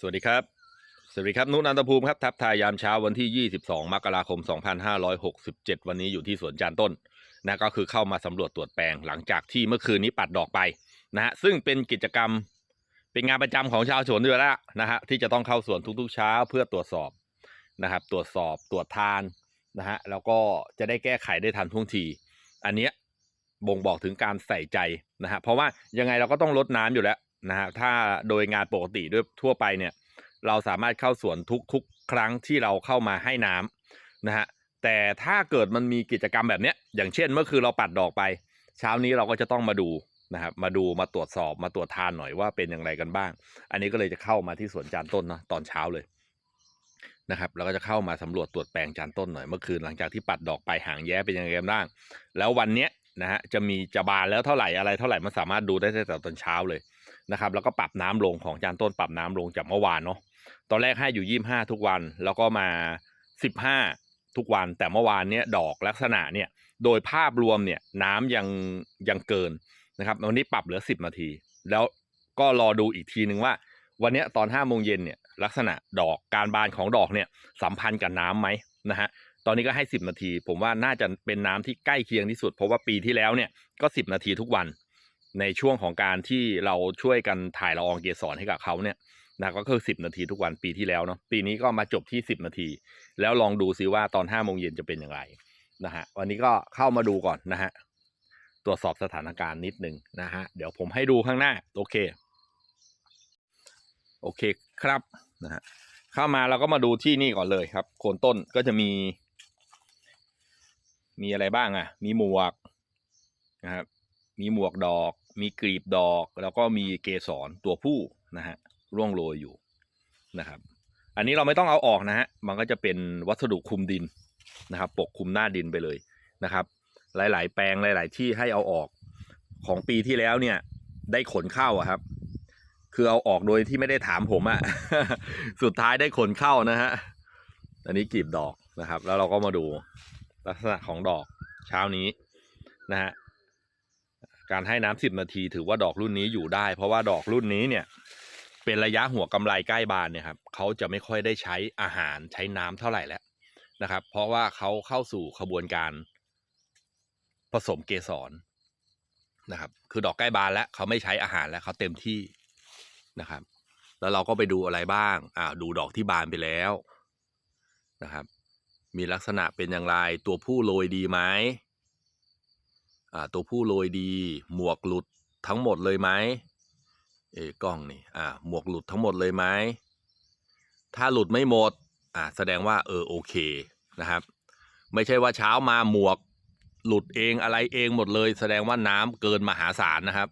สวัสดีครับ สวัสดีครับ นุนันตภูมิครับ ทับทายยามเช้าวันที่ 22 มกราคม 2567 วันนี้อยู่ที่สวนจานต้นนะก็คือเข้ามาสำรวจตรวจแปลงหลังจากที่เมื่อคืนนี้ปัดดอกไปนะฮะซึ่งเป็นกิจกรรมเป็นงานประจำของชาวสวนด้วยแล้วนะฮะที่จะต้องเข้าสวนทุกๆเช้าเพื่อตรวจสอบนะครับ ตรวจสอบตรวจทานนะฮะแล้วก็จะได้แก้ไขได้ทันท่วงที อันเนี้ยบ่งบอกถึงการใส่ใจนะฮะเพราะว่ายังไงเราก็ต้องลดน้ำอยู่แล้ว นะฮะถ้าโดยงานปกติด้วยทั่วไปเนี่ย เราสามารถเข้าสวนทุกทุกครั้งที่เราเข้ามาให้น้ำนะฮะแต่ถ้าเกิดมันมีกิจกรรมแบบเนี้ยอย่างเช่นเมื่อคืนเราปัดดอกไป เช้านี้เราก็จะต้องมาดูนะครับมาดูมาตรวจสอบมาตรวจทานหน่อยว่าเป็นอย่างไรกันบ้าง อันนี้ก็เลยจะเข้ามาที่สวนจานต้นเนาะตอนเช้าเลยนะครับเราก็จะเข้ามาสำรวจตรวจแปลงจานต้นหน่อยเมื่อคืนหลังจากที่ปัดดอกไปหางแย้เป็นยังไงบ้าง แล้ววันเนี้ย นะฮะจะมีจะบานแล้วเท่าไหร่อะไรเท่าไหร่มันสามารถดูได้ตั้งแต่ตอนเช้าเลยนะครับ แล้วก็ปรับน้ำลงของจานต้นปรับน้ำลงจากเมื่อวานเนาะตอนแรกให้อยู่ยี่ห้าทุกวันแล้วก็มาสิบห้าทุกวันแต่เมื่อวานเนี้ยดอกลักษณะเนี่ยโดยภาพรวมเนี่ยน้ำยังยังเกินนะครับวันนี้ปรับเหลือสิบนาที แล้วก็รอดูอีกทีหนึ่งว่า วันนี้ตอนห้าโมงเย็นเนี่ยลักษณะดอกการบานของดอกเนี่ยสัมพันธ์กับน้ำไหมนะฮะ ตอนนี้ก็ให้สิบนาที ผมว่าน่าจะเป็นน้ำที่ใกล้เคียงที่สุด เพราะว่าปีที่แล้วเนี่ยก็สิบนาทีทุกวัน ในช่วงของการที่เราช่วยกันถ่ายละอองเกสรให้กับเขาเนี่ยนะก็คือสิบนาทีทุกวันปีที่แล้วเนาะปีนี้ก็มาจบที่สิบนาที แล้วลองดูซิว่าตอนห้าโมงเย็นจะเป็นอย่างไรนะฮะวันนี้ก็เข้ามาดูก่อนนะฮะตรวจสอบสถานการณ์นิดนึงนะฮะเดี๋ยวผมให้ดูข้างหน้าโอเคโอเคครับนะฮะเข้ามาเราก็มาดูที่นี่ก่อนเลยครับโคนต้นก็จะมี มีอะไรบ้างอะ มีหมวกนะครับ มีหมวกดอก มีกลีบดอก แล้วก็มีเกสรตัวผู้นะฮะร่วงโรยอยู่นะครับ อันนี้เราไม่ต้องเอาออกนะฮะ มันก็จะเป็นวัสดุคุมดินนะครับ ปกคุมหน้าดินไปเลยนะครับ หลาย ๆ แปลงหลาย ๆ ที่ให้เอาออกของปีที่แล้วเนี่ย ได้ขนเข้าอะครับ คือเอาออกโดยที่ไม่ได้ถามผมอะสุดท้ายได้ขนเข้านะฮะ อันนี้กลีบดอกนะครับ แล้วเราก็มาดู ลักษณะของดอกเช้านี้นะฮะการให้น้ำสิบนาทีถือว่าดอกรุ่นนี้อยู่ได้ เพราะว่าดอกรุ่นนี้เนี่ยเป็นระยะหัวกำไรใกล้บานเนี่ยครับเขาจะไม่ค่อยได้ใช้อาหารใช้น้ำเท่าไหร่แล้วนะครับ เพราะว่าเขาเข้าสู่ขบวนการผสมเกสรนะครับ คือดอกใกล้บานแล้วเขาไม่ใช้อาหารแล้วเขาเต็มที่นะครับ แล้วเราก็ไปดูอะไรบ้างอ่าดูดอกที่บานไปแล้วนะครับ มีลักษณะเป็นอย่างไร ตัวผู้โรยดีไหมตัวผู้โรยดี หมวกหลุดทั้งหมดเลยไหมเอกกล้องนี่อ่าหมวกหลุดทั้งหมดเลยไหมถ้าหลุดไม่หมดอ่าแสดงว่าเออโอเคนะครับ ไม่ใช่ว่าเช้ามาหมวกหลุดเองอะไรเองหมดเลย แสดงว่าน้ำเกินมหาศาลนะครับ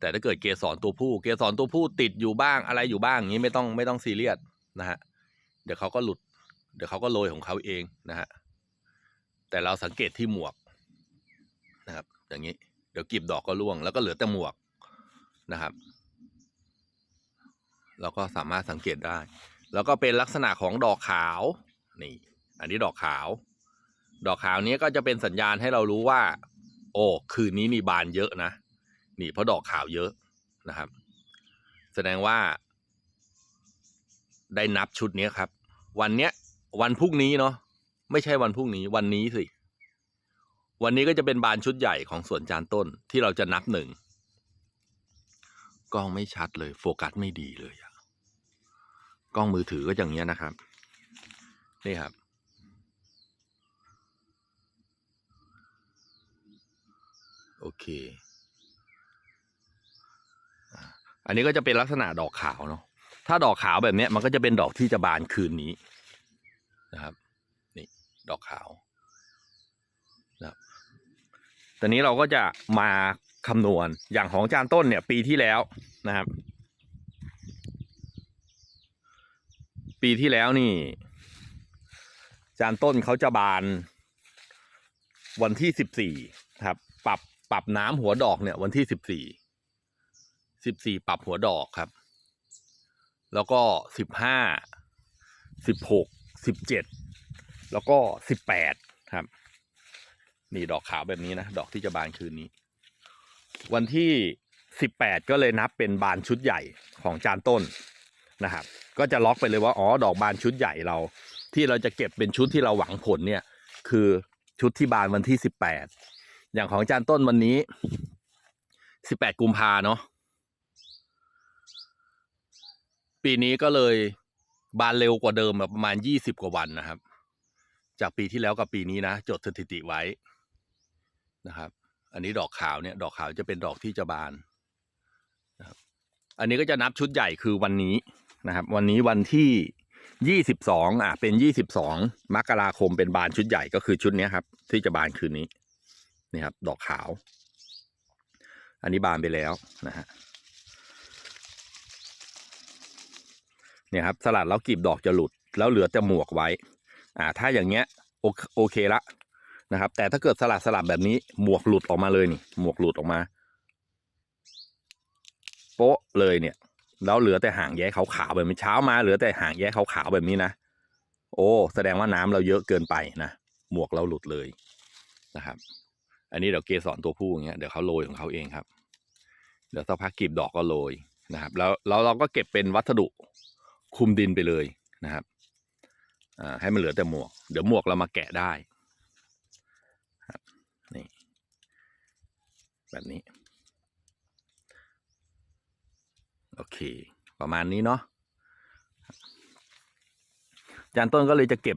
แต่ถ้าเกิดเกสรตัวผู้ เกสรตัวผู้ติดอยู่บ้างอะไรอยู่บ้างอย่างนี้ไม่ต้องไม่ต้องซีเรียสนะฮะเดี๋ยวเขาก็หลุด เดี๋ยวเขาก็โรยของเขาเองนะฮะแต่เราสังเกตที่หมวกนะครับ อย่างนี้ เดี๋ยวกลีบดอกก็ร่วง แล้วก็เหลือแต่หมวกนะครับ เราก็สามารถสังเกตได้ แล้วก็เป็นลักษณะของดอกขาวนี่ อันนี้ดอกขาว ดอกขาวนี้ก็จะเป็นสัญญาณให้เรารู้ว่า โอ้คืนนี้นี่บานเยอะนะนี่เพราะดอกขาวเยอะนะครับ แสดงว่า ได้นับชุดนี้ครับ วันเนี้ย วันพรุ่งนี้เนาะไม่ใช่วันพรุ่งนี้ วันนี้สิ วันนี้ก็จะเป็นบานชุดใหญ่ของสวนจานต้นที่เราจะนับหนึ่งกล้องไม่ชัดเลย โฟกัสไม่ดีเลยอะกล้องมือถือก็อย่างเงี้ยนะครับ นี่ครับ โอเค อันนี้ก็จะเป็นลักษณะดอกขาวเนาะถ้าดอกขาวแบบเนี้ยมันก็จะเป็นดอกที่จะบานคืนนี้ นะครับนี่ดอกขาวนะครับตอนนี้เราก็จะมาคำนวณอย่างของจานต้นเนี่ยปีที่แล้วนะครับ ปีที่แล้วนี่ จานต้นเขาจะบานวันที่สิบสี่ครับ ปรับปรับน้ำหัวดอกเนี่ย วันที่สิบสี่สิบสี่ปรับหัวดอกครับ แล้วก็สิบห้าสิบหก สิบเจ็ดแล้วก็สิบแปดครับ นี่ดอกขาวแบบนี้นะ ดอกที่จะบานคืนนี้ วันที่สิบแปดก็เลยนับเป็นบานชุดใหญ่ของจานต้นนะครับ ก็จะล็อกไปเลยว่า อ๋อ ดอกบานชุดใหญ่เรา ที่เราจะเก็บเป็นชุดที่เราหวังผลเนี่ย คือชุดที่บานวันที่สิบแปดอย่างของจารย์ต้นวันนี้สิบแปดกุมภาเนาะปีนี้ก็เลย บานเร็วกว่าเดิมประมาณยี่สิบกว่าวันนะครับ จากปีที่แล้วกับปีนี้นะ จดสถิติไว้นะครับ อันนี้ดอกขาวเนี่ย ดอกขาวจะเป็นดอกที่จะบานนะครับ อันนี้ก็จะนับชุดใหญ่คือวันนี้นะครับ วันนี้วันที่ยี่สิบสองอะเป็นยี่สิบสองมกราคมเป็นบานชุดใหญ่ก็คือชุดนี้ครับ ที่จะบานคืนนี้นี่ครับ ดอกขาว อันนี้บานไปแล้วนะฮะ เนี่ยครับสลัดแล้วกลีบดอกจะหลุด แล้วเหลือแต่หมวกไว้ อ่า ถ้าอย่างเงี้ยโอเคโอเคละนะครับ แต่ถ้าเกิดสลัดสลับแบบนี้หมวกหลุดออกมาเลยนี่ หมวกหลุดออกมา โป๊ะเลยเนี่ย แล้วเหลือแต่หางแย้ขาวๆแบบนี้เช้ามาเหลือแต่หางแย้ขาวๆแบบนี้นะโอ้แสดงว่าน้ำเราเยอะเกินไปนะหมวกเราหลุดเลยนะครับ อันนี้เดี๋ยวเกสรตัวผู้อย่างเงี้ยเดี๋ยวเขาโรยของเขาเองครับ เดี๋ยวสักพักกลีบดอกก็โรยนะครับ แล้วแล้วเราก็เก็บเป็นวัสดุ คุมดินไปเลยนะครับให้มันเหลือแต่หมวก เดี๋ยวหมวกเรามาแกะได้ครับนี่แบบนี้ โอเค ประมาณนี้เนาะอาจารย์ต้นก็เลยจะเก็บ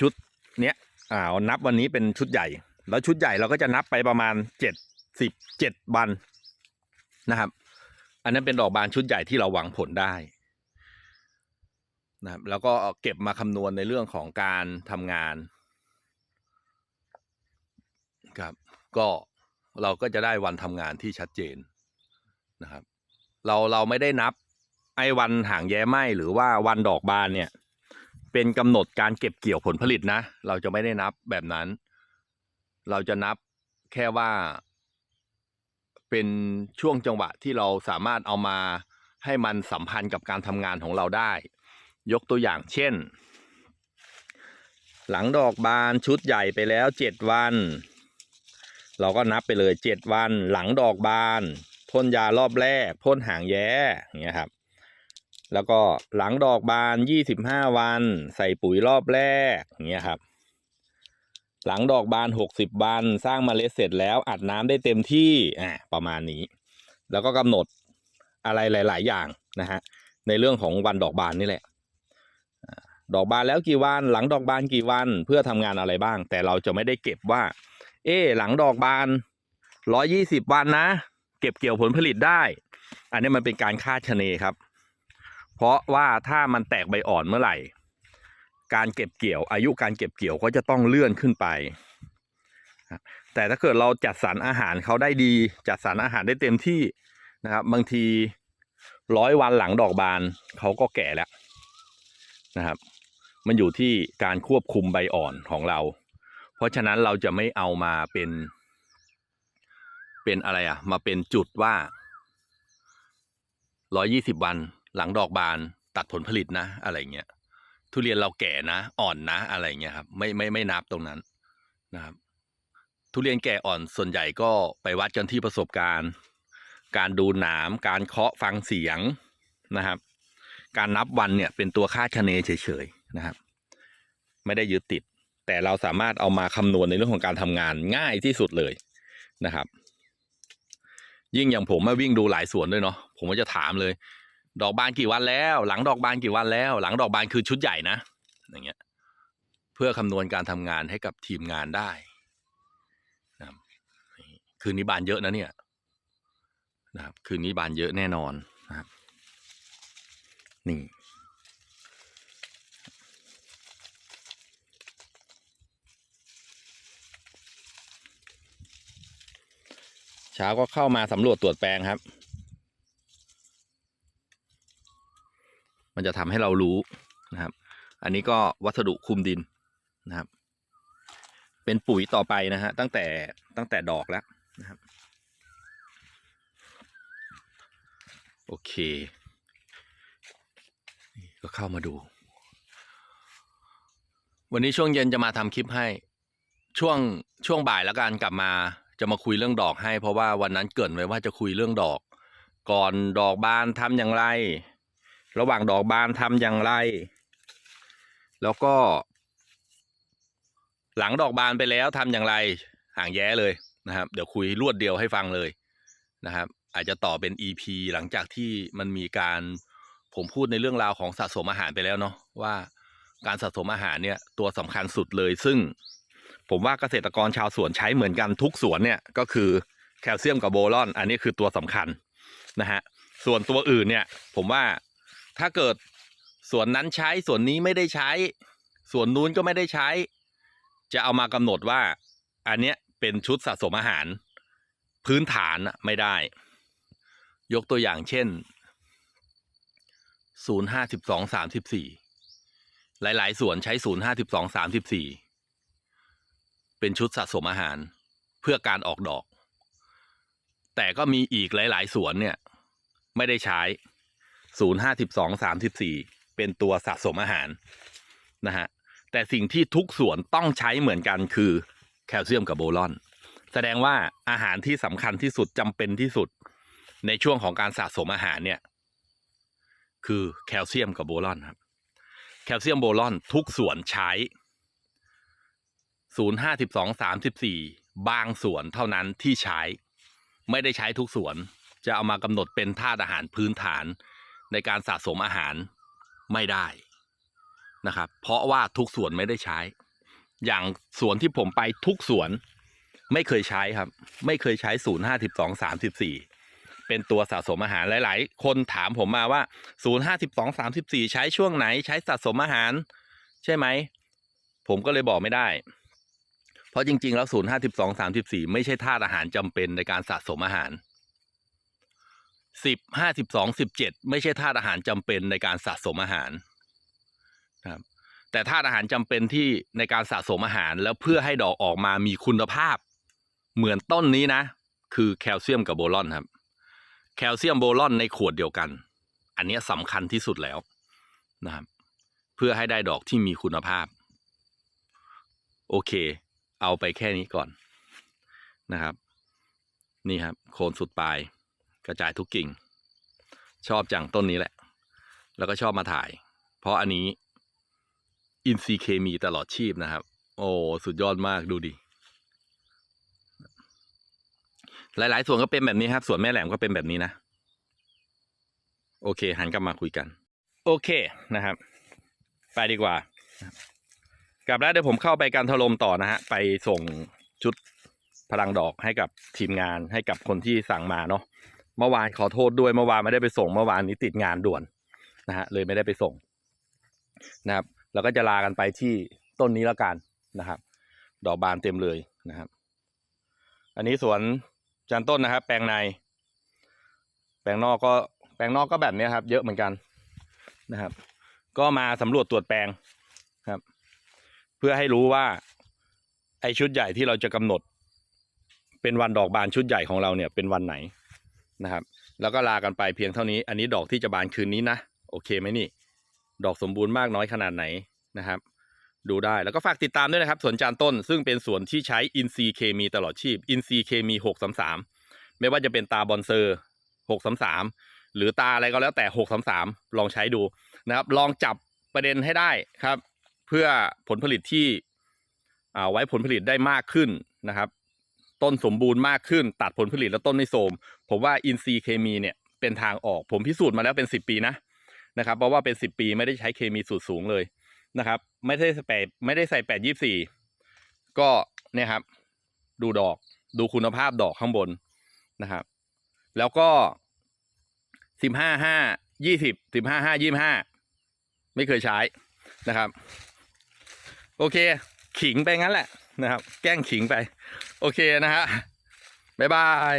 ชุดเนี้ยอ่านับวันนี้เป็นชุดใหญ่ แล้วชุดใหญ่เราก็จะนับไปประมาณเจ็ดสิบเจ็ดวันนะครับ อันนั้นเป็นดอกบานชุดใหญ่ที่เราหวังผลได้ นะครับแล้วก็เก็บมาคำนวณในเรื่องของการทำงานครับก็เราก็จะได้วันทำงานที่ชัดเจนนะครับ เราเราไม่ได้นับไอ้วันหางแย้ไหมหรือว่าวันดอกบานเนี่ย เป็นกำหนดการเก็บเกี่ยวผลผลิตนะ เราจะไม่ได้นับแบบนั้น เราจะนับแค่ว่า เป็นช่วงจังหวะที่เราสามารถเอามาให้มันสัมพันธ์กับการทำงานของเราได้ ยกตัวอย่างเช่น หลังดอกบานชุดใหญ่ไปแล้วเจ็ดวัน เราก็นับไปเลยเจ็ดวัน หลังดอกบานพ่นยารอบแรกพ่นหางแย้อย่างเงี้ยครับ แล้วก็หลังดอกบานยี่สิบห้าวัน ใส่ปุ๋ยรอบแรกอย่างเงี้ยครับ หลังดอกบานหกสิบวัน สร้างเมล็ดเสร็จแล้วอัดน้ำได้เต็มที่อ่าประมาณนี้ แล้วก็กำหนดอะไรหลาย ๆ อย่างนะฮะในเรื่องของวันดอกบานนี่แหละ ดอกบานแล้วกี่วัน หลังดอกบานกี่วันเพื่อทำงานอะไรบ้าง แต่เราจะไม่ได้เก็บว่า เอ๊หลังดอกบานร้อยี่สิบวันนะ เก็บเกี่ยวผลผลิตได้ อันนี้มันเป็นการคาดคะเนครับ เพราะว่าถ้ามันแตกใบอ่อนเมื่อไหร่ การเก็บเกี่ยว อายุการเก็บเกี่ยวก็จะต้องเลื่อนขึ้นไป แต่ถ้าเกิดเราจัดสรรอาหารเขาได้ดี จัดสรรอาหารได้เต็มที่นะครับบางทีร้อยวันหลังดอกบานเขาก็แก่แล้วนะครับ มันอยู่ที่การควบคุมใบอ่อนของเรา เพราะฉะนั้นเราจะไม่เอามาเป็น เป็นอะไรอะมาเป็นจุดว่าร้อยี่สิบวัน หลังดอกบานตัดผลผลิตนะ อะไรเงี้ยทุเรียนเราแก่นะ อ่อนนะ อะไรเงี้ยครับ ไม่ไม่ไม่นับตรงนั้นนะครับ ทุเรียนแก่อ่อนส่วนใหญ่ก็ไปวัดกันที่ประสบการณ์ การดูหนามการเคาะฟังเสียงนะครับ การนับวันเนี่ยเป็นตัวคาดคะเนเฉยๆ นะครับ ไม่ได้ยึดติด แต่เราสามารถเอามาคำนวณในเรื่องของการทำงานง่ายที่สุดเลยนะครับ ยิ่งอย่างผมมาวิ่งดูหลายสวนด้วยเนาะผมก็จะถามเลย ดอกบานกี่วันแล้ว หลังดอกบานกี่วันแล้ว หลังดอกบานคือชุดใหญ่นะ อย่างเงี้ย เพื่อคำนวณการทำงานให้กับทีมงานได้นะครับคืนนี้บานเยอะนะเนี่ยนะครับคืนนี้บานเยอะแน่นอนนะครับนี่ ช้าก็เข้ามาสำรวจตรวจแปลงครับ มันจะทำให้เรารู้นะครับ อันนี้ก็วัสดุคุมดินนะครับ เป็นปุ๋ยต่อไปนะฮะตั้งแต่ตั้งแต่ดอกแล้วนะครับ โอเคก็เข้ามาดู วันนี้ช่วงเย็นจะมาทำคลิปให้ช่วงช่วงบ่ายแล้วกันกลับมา จะมาคุยเรื่องดอกให้ เพราะว่าวันนั้นเกินไว้ว่าจะคุยเรื่องดอก ก่อนดอกบานทำอย่างไร ระหว่างดอกบานทำอย่างไร แล้วก็ หลังดอกบานไปแล้วทำอย่างไรห่างแย้เลยนะครับ เดี๋ยวคุยรวดเดียวให้ฟังเลยนะครับ อาจจะต่อเป็น EP หลังจากที่มันมีการผมพูดในเรื่องราวของสะสมอาหารไปแล้วเนาะว่าการสะสมอาหารเนี่ยตัวสำคัญสุดเลยซึ่ง ผมว่าเกษตรกรชาวสวนใช้เหมือนกันทุกสวนเนี่ยก็คือแคลเซียมกับโบรอน อันนี้คือตัวสำคัญนะฮะส่วนตัวอื่นเนี่ยผมว่าถ้าเกิดส่วนนั้นใช้ส่วนนี้ไม่ได้ใช้ ส่วนนู้นก็ไม่ได้ใช้ จะเอามากำหนดว่า อันเนี้ยเป็นชุดสะสมอาหาร พื้นฐานไม่ได้ ยกตัวอย่างเช่นศูนย์ห้าสิบสองสามสิบสี่หลาย ๆ ส่วนใช้ศูนย์ห้าสิบสองสามสิบสี่ เป็นชุดสะสมอาหารเพื่อการออกดอก แต่ก็มีอีกหลาย ๆ สวนเนี่ย ไม่ได้ใช้ศูนย์ห้าสิบสองสามสิบสี่เป็นตัวสะสมอาหารนะฮะแต่สิ่งที่ทุกสวนต้องใช้เหมือนกันคือแคลเซียมกับโบรอน แสดงว่าอาหารที่สำคัญที่สุดจำเป็นที่สุด ในช่วงของการสะสมอาหารเนี่ย คือแคลเซียมกับโบรอนครับ แคลเซียมโบรอนทุกสวนใช้ 0 5 2 34บางส่วนเท่านั้นที่ใช้ ไม่ได้ใช้ทุกส่วน จะเอามากำหนดเป็นธาตุอาหารพื้นฐาน ในการสะสมอาหารไม่ได้นะครับ เพราะว่าทุกส่วนไม่ได้ใช้ อย่างสวนที่ผมไปทุกสวน ไม่เคยใช้ครับ ไม่เคยใช้0 5 2 34เป็นตัวสะสมอาหารหลาย ๆ คนถามผมมาว่า0 5 2 34ใช้ช่วงไหนใช้สะสมอาหาร ใช่ไหม ผมก็เลยบอกไม่ได้ เพราะจริง ๆ แล้ว0 5 2 34ไม่ใช่ธาตุอาหารจำเป็นในการสะสมอาหาร10 52 17ไม่ใช่ธาตุอาหารจำเป็นในการสะสมอาหารครับแต่ธาตุอาหารจำเป็นที่ในการสะสมอาหาร แล้วเพื่อให้ดอกออกมามีคุณภาพ เหมือนต้นนี้นะ คือแคลเซียมกับโบรอนครับ แคลเซียมโบรอนในขวดเดียวกัน อันนี้สำคัญที่สุดแล้วนะครับเพื่อให้ได้ดอกที่มีคุณภาพ โอเค เอาไปแค่นี้ก่อนนะครับ นี่ครับ โคนสุดปลาย กระจายทุกกิ่ง ชอบจังต้นนี้แหละ แล้วก็ชอบมาถ่าย เพราะอันนี้อินซีเคมีตลอดชีพนะครับ โอ้ สุดยอดมากดูดิหลาย ๆ ส่วนก็เป็นแบบนี้ครับส่วนแม่แหลมก็เป็นแบบนี้นะ โอเค หันกลับมาคุยกัน โอเคนะครับ ไปดีกว่า ลับแล้วเดี๋ยวผมเข้าไปการถล่มต่อนะฮะ ไปส่งชุดพลังดอกให้กับทีมงานให้กับคนที่สั่งมาเนาะเมื่อวานขอโทษด้วยเมื่อวานไม่ได้ไปส่งเมื่อวานนี้ติดงานด่วนนะฮะเลยไม่ได้ไปส่งนะครับแล้วก็จะลากันไปที่ต้นนี้แล้วกันนะครับ ดอกบานเต็มเลยนะครับ อันนี้สวนจันต้นนะครับ แปลงใน แปลงนอกก็แปลงนอกก็แบบนี้ครับ เยอะเหมือนกันนะครับ ก็มาสำรวจตรวจแปลงครับ พื่อให้รู้ว่า ไอชุดใหญ่ที่เราจะกำหนด เป็นวันดอกบานชุดใหญ่ของเราเนี่ยเป็นวันไหนนะครับ แล้วก็ลากันไปเพียงเท่านี้ อันนี้ดอกที่จะบานคืนนี้นะโอเคไหมนี่ ดอกสมบูรณ์มากน้อยขนาดไหนนะครับ ดูได้แล้วก็ฝากติดตามด้วยนะครับสวนจานต้น ซึ่งเป็นสวนที่ใช้อินซีเคมีตลอดชีพอินซีเคมีหกสามสามไม่ว่าจะเป็นตาบอนเซอร์หกสามสามหรือตาอะไรก็แล้วแต่หกสามสามลองใช้ดูนะครับ ลองจับประเด็นให้ได้ครับ พื่อผลผลิตที่อ่าไว้ผลผลิตได้มากขึ้นนะครับ ต้นสมบูรณ์มากขึ้น ตัดผลผลิตแล้วต้นไม่โทรมผมว่าอินซีย์เคมีเนี่ยเป็นทางออกผมพิสูจน์มาแล้วเป็นสิบปีนะนะครับ เพราะว่าเป็นสิบปีไม่ได้ใช้เคมีสูตรสูงเลยนะครับ ไม่ได้ใส่แปดไม่ได้ใส่แปดยี่สี่ก็เนี่ยครับ ดูดอกดูคุณภาพดอกข้างบนนะครับ แล้วก็สิบห้าห้ายี่สิบสิบห้าห้ายี่ห้าไม่เคยใช้นะครับ โอเค ขิงไปงั้นแหละนะครับ แกล้งขิงไป โอเคนะฮะบ๊ายบาย